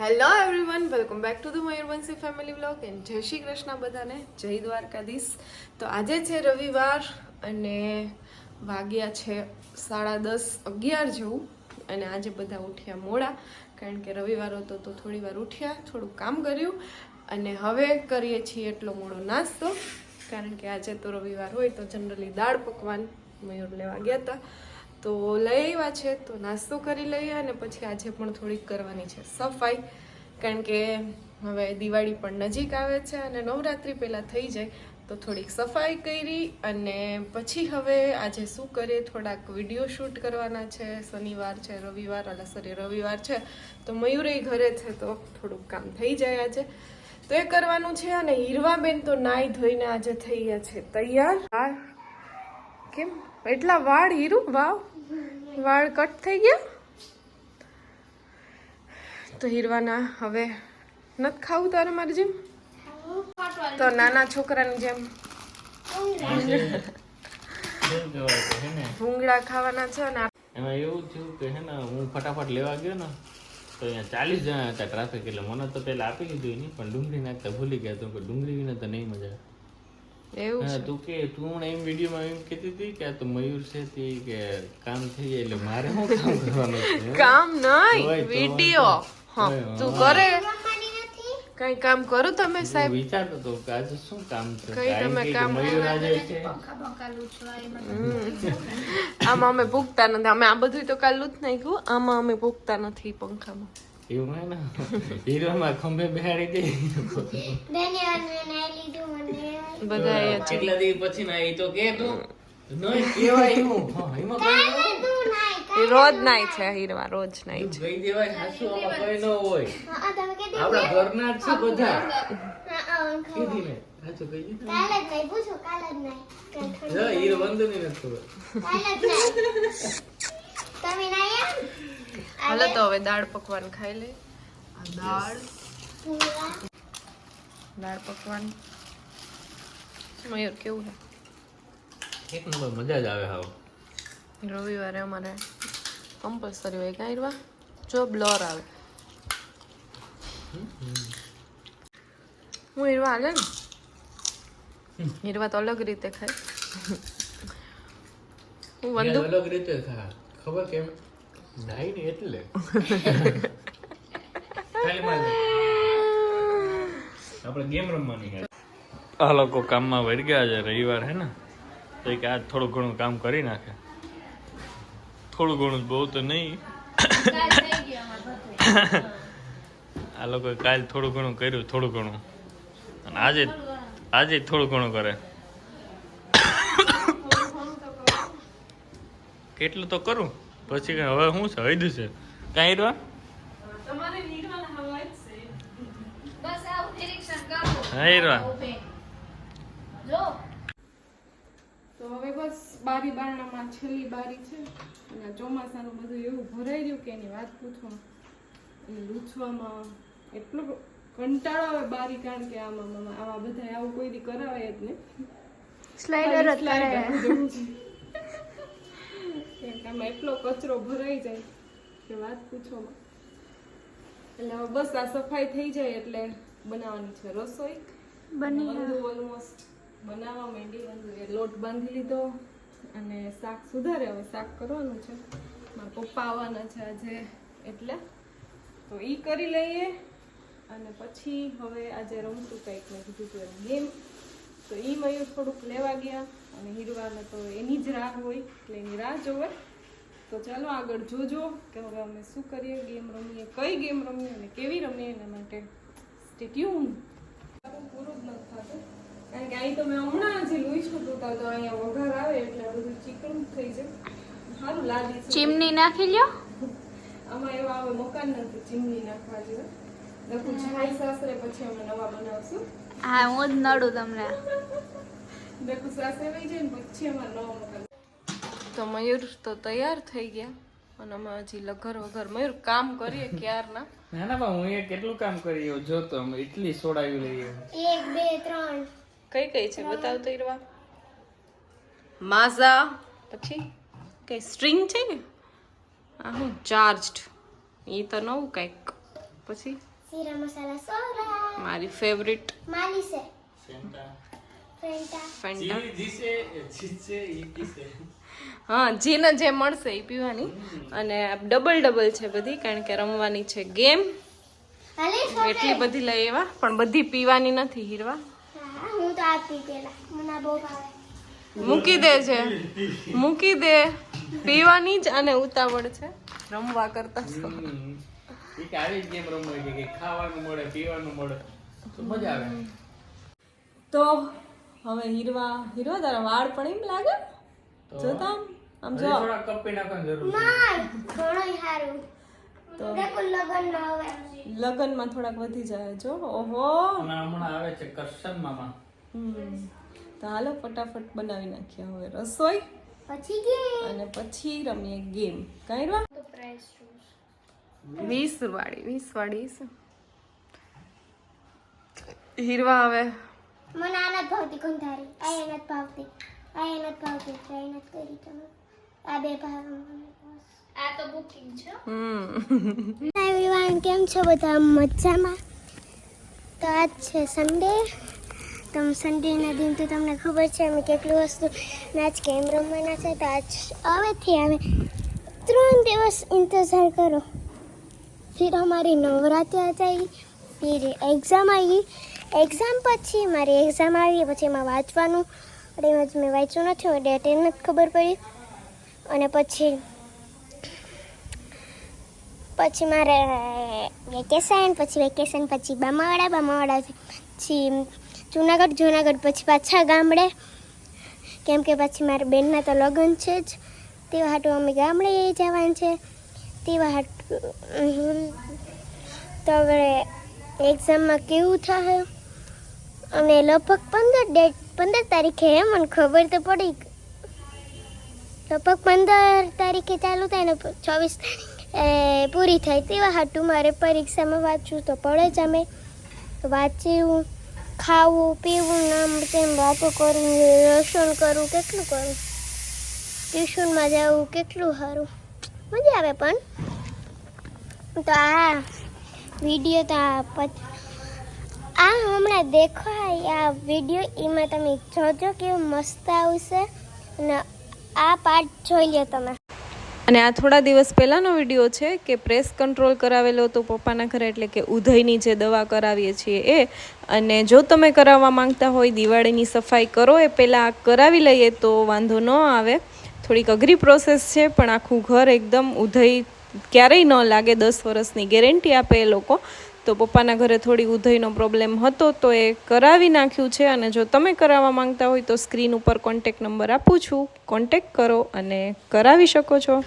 Hello everyone welcome back to the Mayurvanshi family vlog and Jai Shri Krishna બધાને જય દ્વારકાધીશ તો આજે છે રવિવાર અને વાગ્યા છે સાડા દસ અગિયાર જેવું અને આજે બધા ઉઠ્યા મોડા કારણ કે રવિવાર હતો તો થોડી વાર ઉઠ્યા, થોડું કામ કર્યું અને હવે કરીએ છીએ એટલો મોડો નાસ્તો કારણ કે આજે તો રવિવાર હોય તો જનરલી દાળ પકવાન મયુર લેવા ગયા હતા. તો લઈ આવ્યા છે, તો નાસ્તો કરી લઈએ અને પછી આજે પણ થોડીક કરવાની છે સફાઈ. કારણ કે હવે દિવાળી પણ નજીક આવે છે અને નવરાત્રિ પહેલાં થઈ જાય, તો થોડીક સફાઈ કરી અને પછી હવે આજે શું કરીએ, થોડાક વીડિયો શૂટ કરવાના છે. શનિવાર છે, રવિવાર, અલા સોરી રવિવાર છે, તો મયુરે ઘરે છે, તો થોડુંક કામ થઈ જાય આજે. તો એ કરવાનું છે અને હીરવાબેન તો નાઈ ધોઈને આજે થઈ ગયા છે તૈયાર. કેમ? એટલા વાળ હીરું? વાવ. વાળ કટ થઈ ગયા? તો હીરવાના હવે નથી ખાવું તારે મારી જેમ? તો નાના છોકરાની જેમ. ભૂંગળા ખાવાના છે ને એમાં એવું થયું કે હે ને, હું ફટાફટ લેવા ગયો ને, તો અહીંયા ચાલીસ જણા હતા ટ્રાફિક એટલે મને તો પેલા આપી દીધું નહીં પણ ડુંગળી નાખતા ભૂલી ગયા તો ડુંગળી વિના તો નહીં મજા એવું હા, તું કે તું હમણાં એમ વિડીયોમાં એમ કહેતી હતી કે આ તો મયુર છે તે કે કામ થઈ જાય એટલે મારે શું કામ કરવાનું છે કામ નહીં વીડિયો. હા તું કરે. કઈ કામ કરો તમે સાહેબ? વિચારતો તો કે આજે શું કામ છે? કઈ તમે કામ મયુર આજે છે. આમાં અમે ભૂખતા નથી. અમે આ બધું તો કાલું જ નાખ્યું. આમાં અમે ભૂખતા નથી પંખામાં. એવું હે ને? હીરોમાં ખંભે બેહાડી દે. બધા કેટલા દિવસ પછી તો કે તું. કેવાય હું એમાં કઈ રોજ નાય છે હીરવા રોજ નાય છે. ગઈ દેવાય હાસુ આમાં કઈ ન હોય. આપણા ઘરના જ છે બધા. કીધી ને હાચું કહી દીધું જો હીરો બંધ નહીં નથી ખબર હાલો તો હવે દાળ પકવાન ખાઈ લે. દાળ. દાળ પકવાન. મયુર કેવું છે? એક નંબર મજા જ આવે હાવ. રવિવારે અમારે કમ્પલસરી હોય કાંઈ રવા? જો બ્લોર આવે. હું હીરવા હાલે ને? હીરવા તો અલગ રીતે ખાય. હું અલગ રીતે ખા. ખબર કેમ? નાઈ ને એટલે. આપણે ગેમ રમવાની છે. આ લોકો કામમાં વળી ગયા છે રવિવાર હે ને? તો કે આજ થોડું ઘણું કામ કરી નાખે. થોડું ઘણું બહુ તો નહીં. આ લોકો કાલ થોડું ઘણું કર્યું થોડું ઘણું. અને આજે આજે થોડું ઘણું કરે. કેટલું તો કરું? પછી કઈ હવે શું છે? હૈદ છે. કાંઈ રહ્યા હા હવા જ. છે હા રવા તો હવે બસ બારી બારણામાં છેલ્લી બારી છે. અને ચોમાસાનું બધું એવું ભરાઈ રહ્યું કે એની વાત પૂછો. અને લૂછવામાં એટલો કંટાળો આવે બારી કારણ કે આમાં આવા બધા આવું કોઈ દી કરાવે જ નહીં. સ્લાઇડર જ કરે. કારણ આમાં એટલો કચરો ભરાઈ જાય કે વાત પૂછો. એટલે બસ આ સફાઈ થઈ જાય એટલે બનાવવાની છે રસોઈ. બની ઓલમોસ્ટ બનાવવા માંડી બંધુ એ લોટ બાંધી લીધો અને શાક સુધારે. હવે શાક કરવાનું છે. મારા પપ્પા આવવાના છે આજે એટલે. તો એ કરી લઈએ. અને પછી હવે આજે રમતું કંઈક મેં કીધું હતું ગેમ તો એ મયુર થોડુંક લેવા ગયા અને હીરવાને તો એની જ રાહ હોય, એટલે એની રાહ જોવે. તો ચાલો આગળ જોજો કે હવે અમે શું કરીએ ગેમ રમીએ, કઈ ગેમ રમીએ અને કેવી રમીએ એના માટે સ્ટેટ્યુન પૂરું જ નથી થતું. કારણ કે અહીં તો મેં હમણાં તો અહીંયા વઘાર આવે એટલે બધું ચીકણું થઈ જાય. સારું લાગે ચીમની નાખી લ્યો. આમાં એવા આવે મકાન નથી ચીમની નાખવા જેવા. લખું છાઈ સાસરે પછી અમે નવા બનાવશું. હા હું જ નડું તમને. લખું સાસરે વહી જાય ને પછી અમારે નવા મકાન. તો મયુર તો તૈયાર થઈ ગયા. અને અમે હજી લઘર વગર મયુર કામ કરીએ ક્યારના ના? ના બા હું એ કેટલું કામ કરી જો તો અમે એટલી સોડાવી લઈએ. એક બે ત્રણ. કઈ કઈ છે? બતાવ તો ઈરવા. માઝા પછી? કંઈ સ્ટ્રિંગ છે ને? આ હું ચાર્જડ એ તો નવું કંઈક. પછી? જીરા મસાલા સોડા મારી ફેવરિટ માલી છે. ફેન્ટા. હા જેને જે મળશે એ પીવાની. અને ડબલ ડબલ છે બધી કારણ કે રમવાની છે ગેમ એટલી બધી લઈ એવા પણ બધી પીવાની નથી હીરવા. હું તો આપી પેલા. મને બહુ ભાવે. મૂકી દે છે. મૂકી દે. પીવાની જ અને ઉતાવળ છે. રમવા કરતા હમ. આવી ગેમ રમવા કે ખાવાનું મળે પીવાનું મળે. તો મજા આવે. તો હવે હીરવા હીરવા તારા વાળ પણ એમ લાગે? જોતા આમ? જો. થોડા કપી નાખવાની જરૂર છે. ના ઘણો સારું. તો દેખો લગન ન લગનમાં થોડાક વધી જાય. જો ઓહો. અને હમણાં આવે છે કરશન મામા. તો હાલો ફટાફટ બનાવી નાખીએ હવે રસોઈ. પછી ગેમ અને પછી રમીએ ગેમ કઈ રા તો પ્રાઇસ વીસ વાળી વીસ વાળી હીરવા હવે મને આના ભાવતી કંધારી. આ એના ભાવતી. આ એના ભાવતી. ટ્રાય નથી કરી તમે. આ બે ભાવ આ તો બુકિંગ છે. હમ. એવરીવન કેમ છો બધા? મજામાં? તો આજ છે સન્ડે તમ સન્ડેના દિન તો તમને ખબર છે, અમે કેટલી વસ્તુ નાચ કેમ રમવાના છે, તો આજ હવેથી અમે ત્રણ દિવસ ઇંતજાર કરો. ફિર અમારી નવરાત્રિ આ જાય, ફિર એક્ઝામ આવી. એક્ઝામ પછી મારી એક્ઝામ આવી, પછી એમાં વાંચવાનું. અને એમાં મેં વાંચ્યું નથી એટલે એને જ ખબર પડી. અને પછી પછી મારે વેકેશન પછી વેકેશન પછી બામાવાડા બામાવાડા પછી જુનાગઢ જુનાગઢ પછી પાછા ગામડે. કેમ કે પછી મારા બેનના તો લગ્ન છે જ. તેવા હાટું અમે ગામડે જવાનું છે. તેવા હાટું તો હવે એક્ઝામમાં કેવું થાય? અને લગભગ પંદર ડેટ પંદર તારીખે મને ખબર તો પડી. લગભગ પંદર તારીખે ચાલુ થાય ને ચોવીસ તારીખે. પૂરી થાય. તેવા હાટું મારે પરીક્ષામાં વાંચવું તો પડે જ અમે. વાંચ્યું ખાવું, પીવું, નામ તેમ વાતો કરવું રસણ કરવું કેટલું કરું? ટ્યુશનમાં જવું કેટલું સારું? મજા આવે પણ. તો આ વીડિયો તો આ આ હમણાં દેખો આ વીડિયો એમાં તમે જોજો કેવું મસ્ત આવશે. અને આ પાર્ટ જોઈ લો તમે. અને આ થોડા દિવસ પહેલાંનો વીડિયો છે કે પ્રેસ કંટ્રોલ કરાવેલો હતો પપ્પાના ઘરે, એટલે કે ઉધઈની જે દવા કરાવીએ છીએ એ. અને જો તમે કરાવવા માંગતા હોય, દિવાળીની સફાઈ કરો, એ પહેલાં કરાવી લઈએ તો વાંધો ન આવે. થોડીક અઘરી પ્રોસેસ છે, પણ આખું ઘર એકદમ ઉધઈ ક્યારેય ન લાગે, દસ વર્ષની ગેરંટી આપે એ લોકો. તો પપ્પાના ઘરે થોડી ઉધઈનો પ્રોબ્લેમ હતો, તો એ કરાવી નાખ્યું છે. અને જો તમે કરાવવા માંગતા હોય તો સ્ક્રીન ઉપર કોન્ટેક નંબર આપું છું. કોન્ટેક કરો અને કરાવી શકો છો.